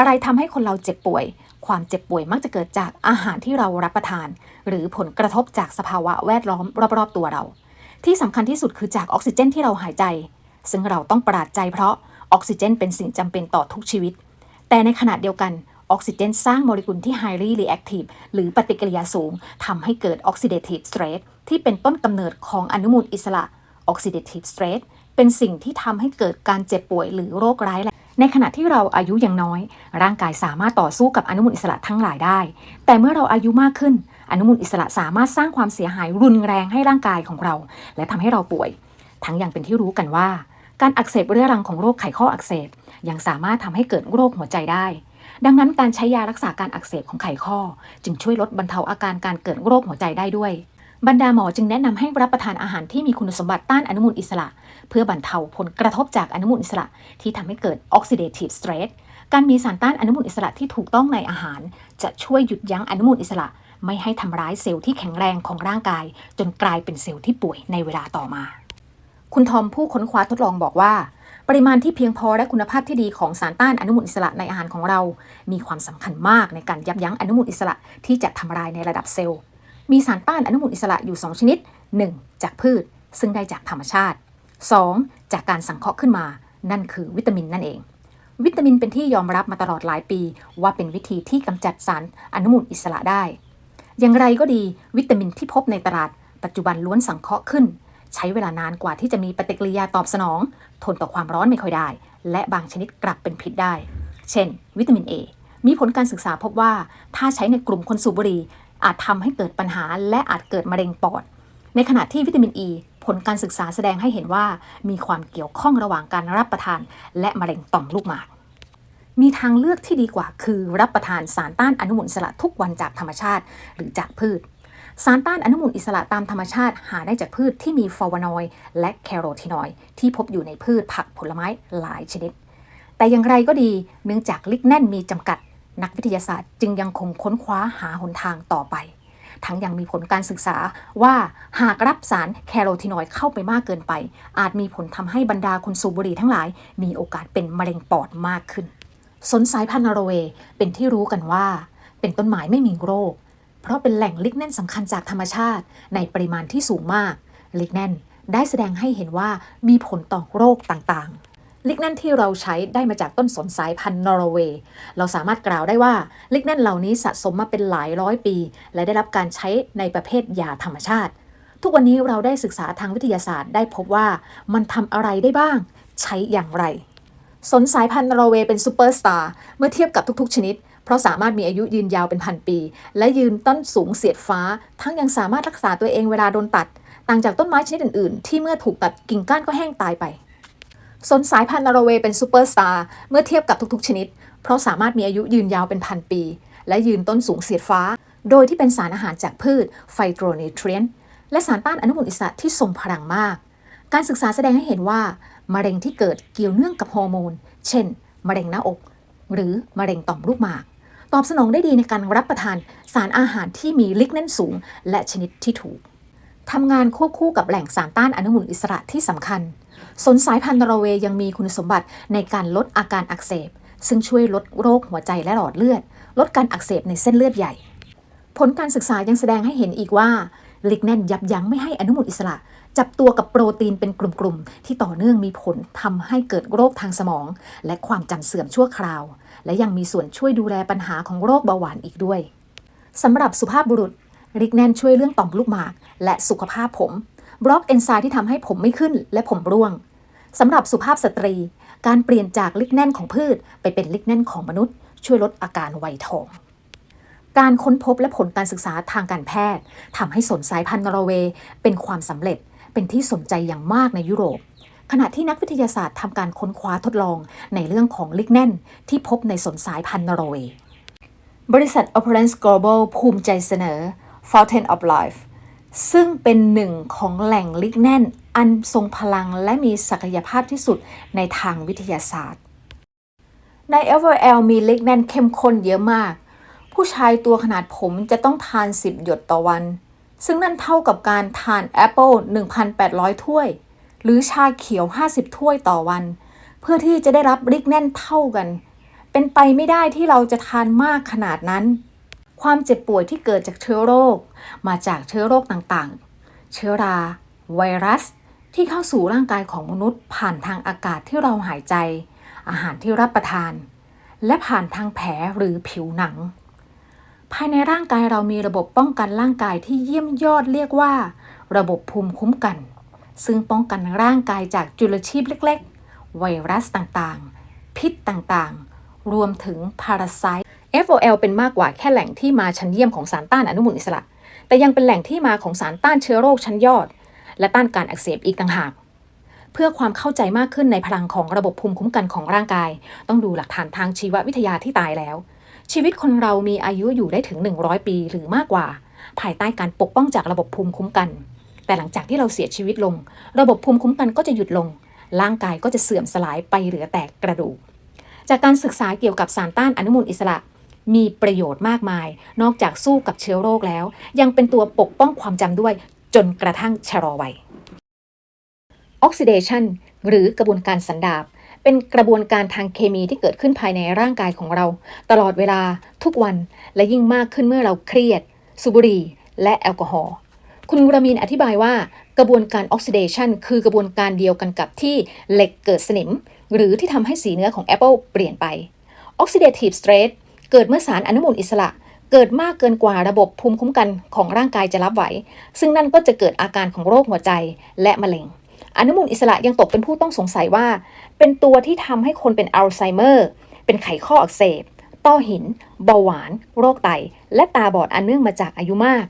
อะไรทำให้คนเราเจ็บป่วย ความเจ็บป่วยมักจะเกิดจากอาหารที่เรารับประทาน หรือผลกระทบจากสภาวะแวดล้อมรอบๆตัวเรา ที่สำคัญที่สุดคือจากออกซิเจนที่เราหายใจ ซึ่งเราต้องประหลาดใจเพราะออกซิเจนเป็นสิ่งจำเป็นต่อทุกชีวิต แต่ในขณะเดียวกันออกซิเจนสร้างโมเลกุลที่ highly reactive หรือปฏิกิริยาสูงทำให้เกิด oxidative stress ที่เป็นต้นกำเนิดของอนุมูลอิสระ oxidative stress เป็นสิ่งที่ทำให้เกิดการเจ็บป่วยหรือโรคร้ายแรงในขณะที่เราอายุยังน้อย ร่างกายสามารถต่อสู้กับอนุมูลอิสระทั้งหลายได้ แต่เมื่อเราอายุมากขึ้น อนุมูลอิสระสามารถสร้างความเสียหายรุนแรงให้ร่างกายของเรา และทำให้เราป่วย ทั้งยังเป็นที่รู้กันว่า การอักเสบเรื้อรังของโรคไขข้ออักเสบ ยังสามารถทำให้เกิดโรคหัวใจได้ ดังนั้นการใช้ยารักษาการอักเสบของไขข้อ จึงช่วยลดบรรเทาอาการการเกิดโรคหัวใจได้ด้วย บรรดาหมอจึงแนะนำให้รับประทานอาหารที่มีคุณสมบัติต้านอนุมูลอิสระ เพื่อบรรเทาผลกระทบจากอนุมูลอิสระที่ทำให้เกิด oxidative stress การมีสารต้านอนุมูลอิสระที่ถูกต้องในอาหาร จะช่วยหยุดยั้งอนุมูลอิสระ ไม่ให้ทำร้ายเซลล์ที่แข็งแรงของร่างกาย จนกลายเป็นเซลล์ที่ป่วยในเวลาต่อมา คุณทอมผู้ค้นคว้าทดลองบอกว่า ปริมาณที่เพียงพอและคุณภาพที่ดีของสารต้านอนุมูลอิสระในอาหารของเรา มีความสำคัญมากในการยับยั้งอนุมูลอิสระที่จะทำลายในระดับเซลล์ มีสารต้านอนุมูลอิสระอยู่ 2 ชนิด 1. จากพืช ซึ่งได้จากธรรมชาติ 2. จากการสังเคราะห์ขึ้นมา นั่นคือวิตามินนั่นเอง วิตามินเป็นที่ยอมรับมาตลอดหลายปี ว่าเป็นวิธีที่กำจัดสารอนุมูลอิสระได้ อย่างไรก็ดีวิตามินที่พบในตลาด ปัจจุบันล้วนสังเคราะห์ขึ้น ใช้เวลานานกว่าที่จะมีปฏิกิริยาตอบสนอง ทนต่อความร้อนไม่ค่อยได้ และบางชนิดกลับเป็นพิษได้ เช่น วิตามิน A มีผลการศึกษาพบว่า ถ้าใช้ในกลุ่มคนสูบบุหรี่ อาจทำให้เกิดปัญหาและอาจเกิดมะเร็งปอด ในขณะที่วิตามิน E ผลการศึกษาแสดงให้เห็นว่ามีความเกี่ยวข้องระหว่างการรับประทาน และมะเร็งต่อมลูกหมาก มีทางเลือกที่ดีกว่าคือรับประทานสารต้านอนุมูลอิสระทุกวันจากธรรมชาติหรือจากพืช สารต้านอนุมูลอิสระตามธรรมชาติหาได้จากพืชที่มีฟลาวานอยด์และแคโรทีนอยด์ที่พบอยู่ในพืชผักผลไม้หลายชนิด แต่อย่างไรก็ดีเนื่องจากลิกแนนมีจำกัด นักวิทยาศาสตร์ จึงยังคงค้นคว้าหาหนทางต่อไป ทั้งยังมีผลการศึกษาว่าหากรับสารแคโรทีนอยด์เข้าไปมากเกินไป อาจมีผลทำให้บรรดาคนสูบบุหรี่ทั้งหลาย มีโอกาสเป็นมะเร็งปอดมากขึ้น สนสายพันธุ์นอร์เวย์เป็นที่รู้กันว่า เป็นต้นไม้ไม่มีโรค เพราะเป็นแหล่งลิกแนนสำคัญจากธรรมชาติ ในปริมาณที่สูงมากลิกแนนได้แสดงให้เห็นว่ามีผลต่อโรคต่างๆ ลิกแนนที่เราใช้ได้มาจากต้นสนสายพันธุ์นอร์เวย์ เราสามารถกล่าวได้ว่าลิกแนนเหล่านี้สะสมมาเป็นหลายร้อยปี และได้รับการใช้ในประเภทยาธรรมชาติ ทุกวันนี้เราได้ศึกษาทางวิทยาศาสตร์ได้พบว่ามันทำอะไรได้บ้าง ใช้อย่างไร สนสายพันธุ์นอร์เวย์เป็นซูเปอร์สตาร์เมื่อเทียบกับทุกๆ ชนิด เพราะสามารถมีอายุยืนยาวเป็นพันปี และยืนต้นสูงเสียดฟ้า ทั้งยังสามารถรักษาตัวเองเวลาโดนตัด ต่างจากต้นไม้ชนิดอื่นๆ ที่เมื่อถูกตัดกิ่งก้านก็แห้งตายไป สนสายพันธุ์นอร์เวย์เป็นซูเปอร์สตาร์เมื่อเทียบกับทุกๆ ชนิด เพราะสามารถมีอายุยืนยาวเป็นพันปี และยืนต้นสูงเสียดฟ้า โดยที่เป็นสารอาหารจากพืชไฟโตรนิเทรียนและสารต้านอนุมูลอิสระที่ทรงพลังมาก การศึกษาแสดงให้เห็นว่ามะเร็งที่เกิดเกี่ยวเนื่องกับฮอร์โมน เช่น มะเร็งหน้าอก หรือมะเร็งต่อมลูกหมาก ตอบสนองได้ดีในการรับประทานสารอาหารที่มีลิกแนนสูง และชนิดที่ถูกทำงานควบคู่กับแหล่งสารต้านอนุมูลอิสระที่สำคัญ สนสายพันธุ์นอร์เวย์ยังมีคุณสมบัติในการลดอาการอักเสบ ซึ่งช่วยลดโรคหัวใจและหลอดเลือด ลดการอักเสบในเส้นเลือดใหญ่ ผลการศึกษายังแสดงให้เห็นอีกว่าลิกแนนยับยั้งไม่ให้อนุมูลอิสระ จับตัวกับโปรตีนเป็นกลุ่มๆ ที่ต่อเนื่องมีผลทำให้เกิดโรคทางสมอง และความจำเสื่อมชั่วคราว และยังมีส่วนช่วยดูแลปัญหาของโรคเบาหวานอีกด้วยสำหรับสุภาพบุรุษลิกแนนช่วยเรื่องต่อมลูกหมาก และสุขภาพผม บล็อกเอนไซม์ที่ทำให้ผมไม่ขึ้นและผมร่วงสำหรับสุภาพสตรี การเปลี่ยนจากลิกแน่นของพืช ไปเป็นลิกแน่นของมนุษย์ ช่วยลดอาการไวยทอง การค้นพบและผลการศึกษาทางการแพทย์ทำให้สนสายพันธุ์นอร์เวย์เป็นความสำเร็จเป็นที่สนใจอย่างมากในยุโรป ขณะที่นักวิทยาศาสตร์ทำการค้นคว้าทดลองในเรื่องของลิกแน่น ที่พบในสนสายพันธุ์นอร์เวย์บริษัท Operance Global ภูมิใจเสนอ Fountain of Life ซึ่งเป็นหนึ่งของแหล่งลิกแน่น อันทรงพลังและมีศักยภาพที่สุดในทางวิทยาศาสตร์ ใน f l มีลิกแน่นเข้มข้นเยอะมาก ผู้ชายตัวขนาดผมจะต้องทาน 10 หยดต่อวัน ซึ่งนั่นเท่ากับการทานแอปเปิล1,800 ถ้วย หรือชาเขียว 50 ถ้วยต่อวัน เพื่อที่จะได้รับลิกแน่นเท่ากัน เป็นไปไม่ได้ที่เราจะทานมากขนาดนั้น ความเจ็บป่วยที่เกิดจากเชื้อโรค มาจากเชื้อโรคต่างๆ เชื้อรา ไวรัส ที่เข้าสู่ร่างกายของมนุษย์ ผ่านทางอากาศที่เราหายใจ อาหารที่รับประทาน และผ่านทางแผลหรือผิวหนัง ภายในร่างกายเรามีระบบป้องกันร่างกายที่เยี่ยมยอดเรียกว่า ระบบภูมิคุ้มกัน ซึ่งป้องกันร่างกายจากจุลชีพเล็ก ๆ ไวรัสต่างๆ พิษต่างๆ รวมถึงพาราไซต FOL เป็นมากกว่าแค่แหล่งที่มาชั้นเยี่ยมของสารต้านอนุมูลอิสระ แต่ยังเป็นแหล่งที่มาของสารต้านเชื้อโรคชั้นยอด และต้านการอักเสบอีกต่างหาก เพื่อความเข้าใจมากขึ้นในพลังของระบบภูมิคุ้มกันของร่างกาย ต้องดูหลักฐานทางชีววิทยาที่ตายแล้ว ชีวิตคนเรามีอายุอยู่ได้ถึง 100 ปีหรือมากกว่า ภายใต้การปกป้องจากระบบภูมิคุ้มกัน แต่หลังจากที่เราเสียชีวิตลง ระบบภูมิคุ้มกันก็จะหยุดลง ร่างกายก็จะเสื่อมสลายไปเหลือแต่กระดูกจากการศึกษาเกี่ยวกับสารต้านอนุมูลอิสระ มีประโยชน์มากมาย นอกจากสู้กับเชื้อโรคแล้ว ยังเป็นตัวปกป้องความจำด้วย จนกระทั่งชะลอวัยออกซิเดชันหรือกระบวนการสันดาบเป็นกระบวนการทางเคมีที่เกิดขึ้นภายในร่างกายของเรา ตลอดเวลาทุกวันและยิ่งมากขึ้นเมื่อเราเครียด สูบบุหรี่ และแอลกอฮอล์คุณรามีนอธิบายว่ากระบวนการออกซิเดชันคือกระบวนการเดียวกันกับที่เหล็กเกิดสนิม หรือที่ทำให้สีเนื้อของแอปเปิลเปลี่ยนไป Oxidative stress เกิดเมื่อสารอนุมูลอิสระ เกิดมากเกินกว่าระบบภูมิคุ้มกันของร่างกายจะรับไหว ซึ่งนั่นก็จะเกิดอาการของโรคหัวใจและมะเร็ง อนุมูลอิสระยังตกเป็นผู้ต้องสงสัยว่า เป็นตัวที่ทำให้คนเป็นอัลไซเมอร์ เป็นไขข้ออักเสบ ต้อหิน เบาหวาน โรคไต และตาบอดอันเนื่องมาจากอายุมาก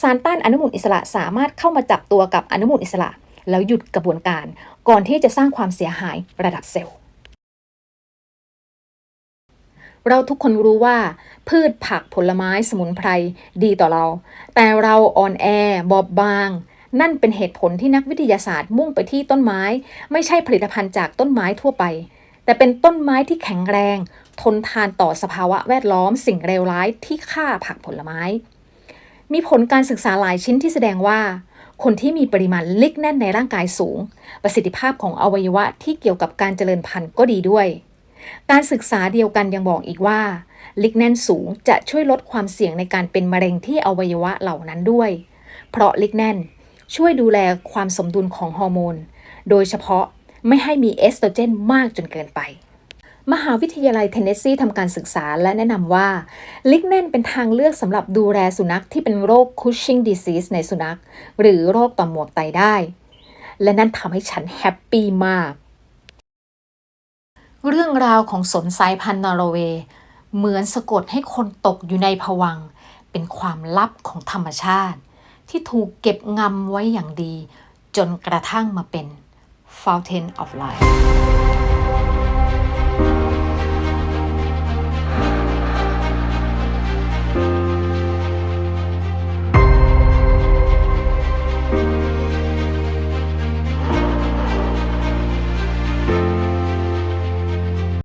สารต้านอนุมูลอิสระสามารถเข้ามาจับตัวกับอนุมูลอิสระ แล้วหยุดกระบวนการ ก่อนที่จะสร้างความเสียหายระดับเซลล์ เราทุกคนรู้ว่า พืชผักผลไม้สมุนไพรดีต่อเรา แต่เราอ่อนแอบอบบาง นั่นเป็นเหตุผลที่นักวิทยาศาสตร์มุ่งไปที่ต้นไม้ ไม่ใช่ผลิตภัณฑ์จากต้นไม้ทั่วไป แต่เป็นต้นไม้ที่แข็งแรง ทนทานต่อสภาวะแวดล้อมสิ่งเลวร้ายที่ฆ่าผักผลไม้ มีผลการศึกษาหลายชิ้นที่แสดงว่าคนที่มีปริมาณลิกแน่นในร่างกายสูง ประสิทธิภาพของอวัยวะที่เกี่ยวกับการเจริญพันธุ์ก็ดีด้วย การศึกษาเดียวกันยังบอกอีกว่า ลิกแน่นสูงจะช่วยลดความเสี่ยงในการเป็นมะเร็งที่อวัยวะเหล่านั้นด้วย เพราะลิกแน่นช่วยดูแลความสมดุลของฮอร์โมน โดยเฉพาะไม่ให้มีเอสโตรเจนมากจนเกินไป มหาวิทยาลัยเทนเนสซีทำการศึกษาและแนะนำว่า ลิกแนนเป็นทางเลือกสำหรับดูแลสุนัขที่เป็นโรค Cushing disease ในสุนัข หรือโรคต่อมหมวกไตได้ และนั่นทำให้ฉันแฮปปี้มาก เรื่องราวของสนสายพันธุ์นอร์เวย์เหมือนสะกดให้คนตกอยู่ในผวัง เป็นความลับของธรรมชาติ ที่ถูกเก็บงำไว้อย่างดี จนกระทั่งมาเป็น Fountain of Life